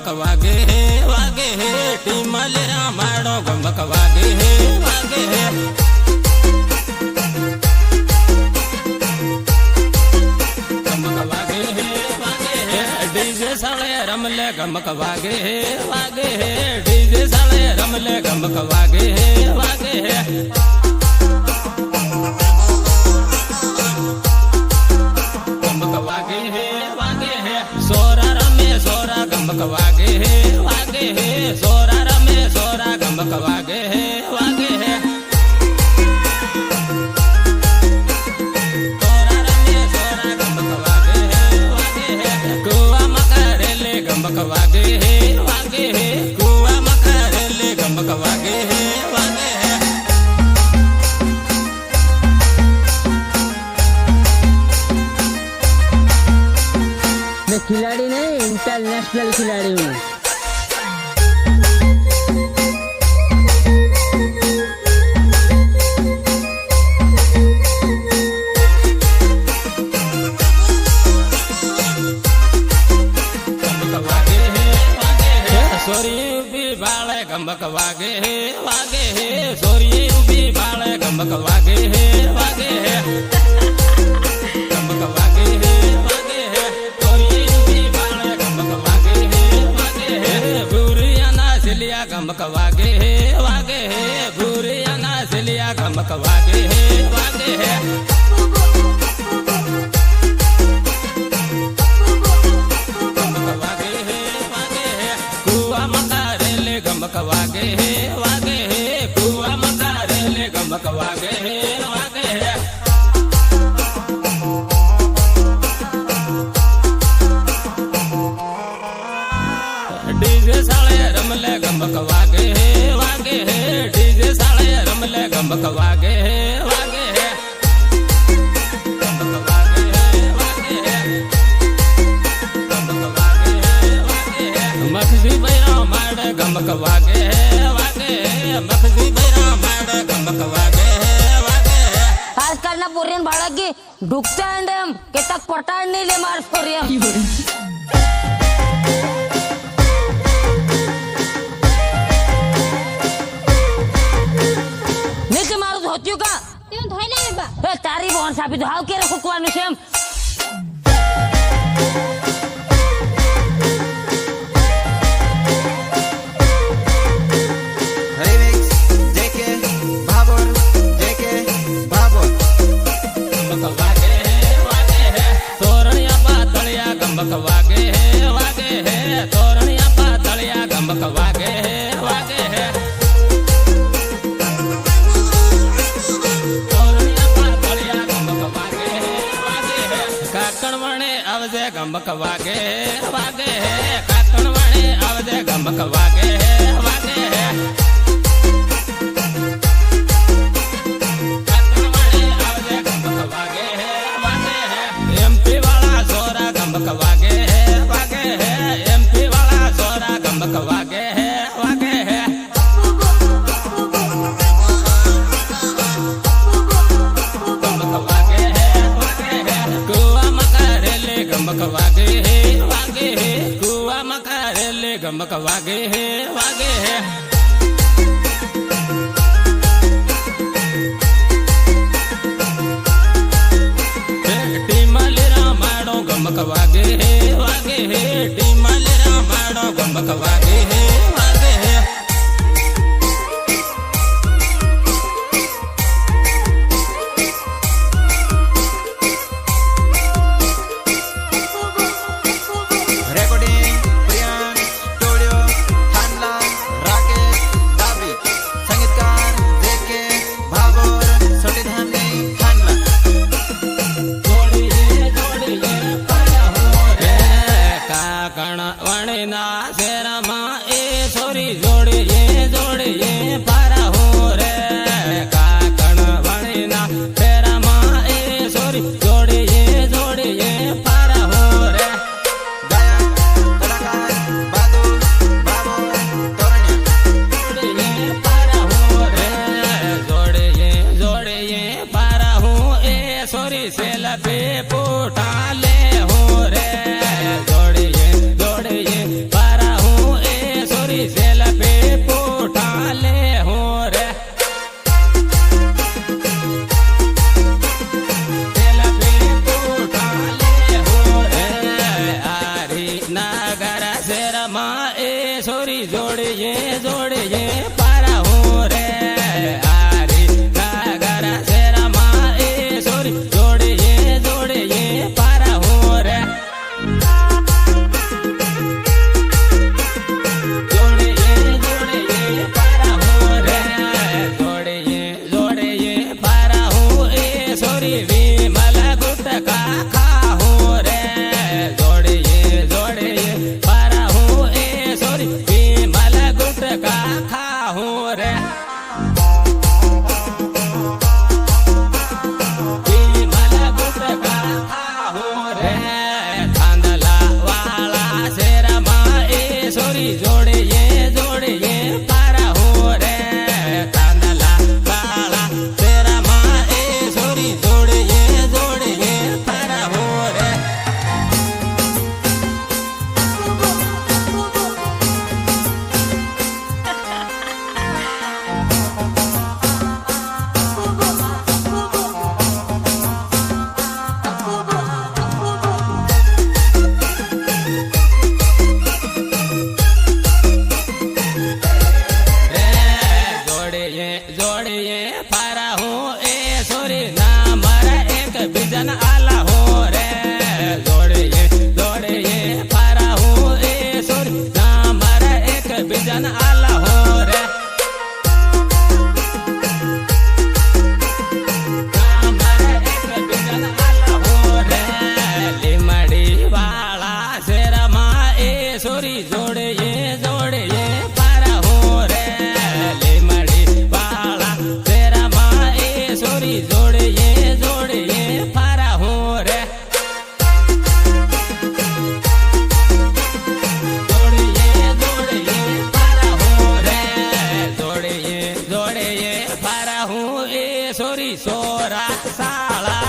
ગમક વાગે હે વાગે હે ટીમલ રામાયણો ગમક વાગે હે વાગે હે ડીજે સાળે રમલે ગમક વાગે હે વાગે હે ડીજે સાળે રમલે ગમક વાગે હે વાગે હે वागे कुआ वागे मैं खिलाड़ी नहीं इंटरनेशनल खिलाड़ी हूँ कवागे वागे भूरिया अनाज लिया कमक वागे મકવાગે વાગે મકવાગે વાગે મકવાગે વાગે વાગે મખજી ભૈરા માડે ગમક વાગે વાગે મખજી ભૈરા માડે ગમક વાગે વાગે આજકાના પુરીન ભાડકી દુખતાંદમ કેટક પોટાળની લે માર ફુરિયમ છે મારું ધોત્યું કા તારી બોન્સ આપી દો હાવ કેરે ફૂકવાનું છે એમ ગમક વાગે વાગે કાતણ વાળે આવજે ગમક વાગે તારી જોડીએ જોડીએ પા that. ये पारा हो ए ना एक बिजन आला हो रे दौड़े ये दौड़े ये पारा हो ए सोरी ना मरा एक बिजन आला हो रे जोड़े ये जोड़े ये sala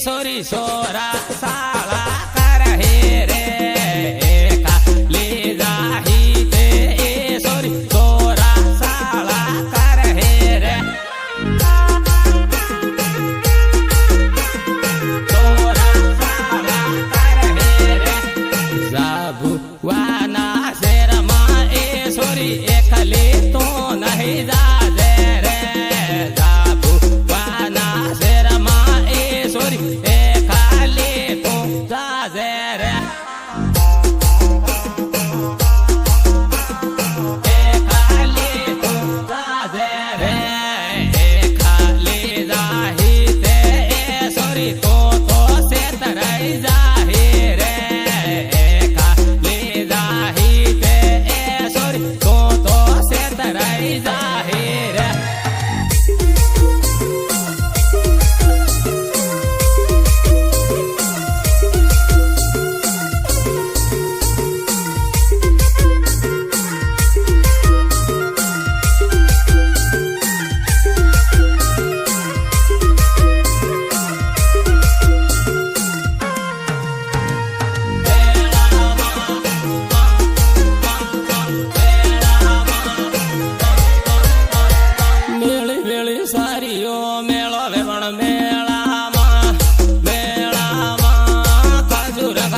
સોરી સોરા સાળા Madrid.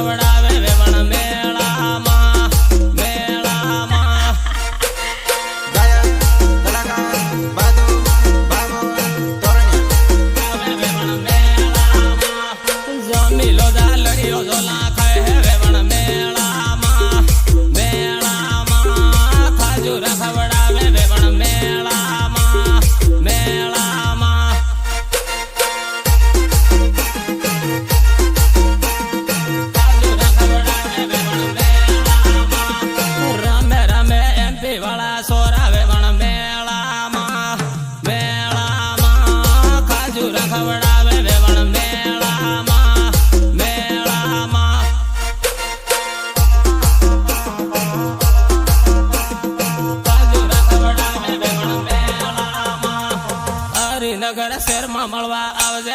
Bravada શેરમાં મળવા આવજે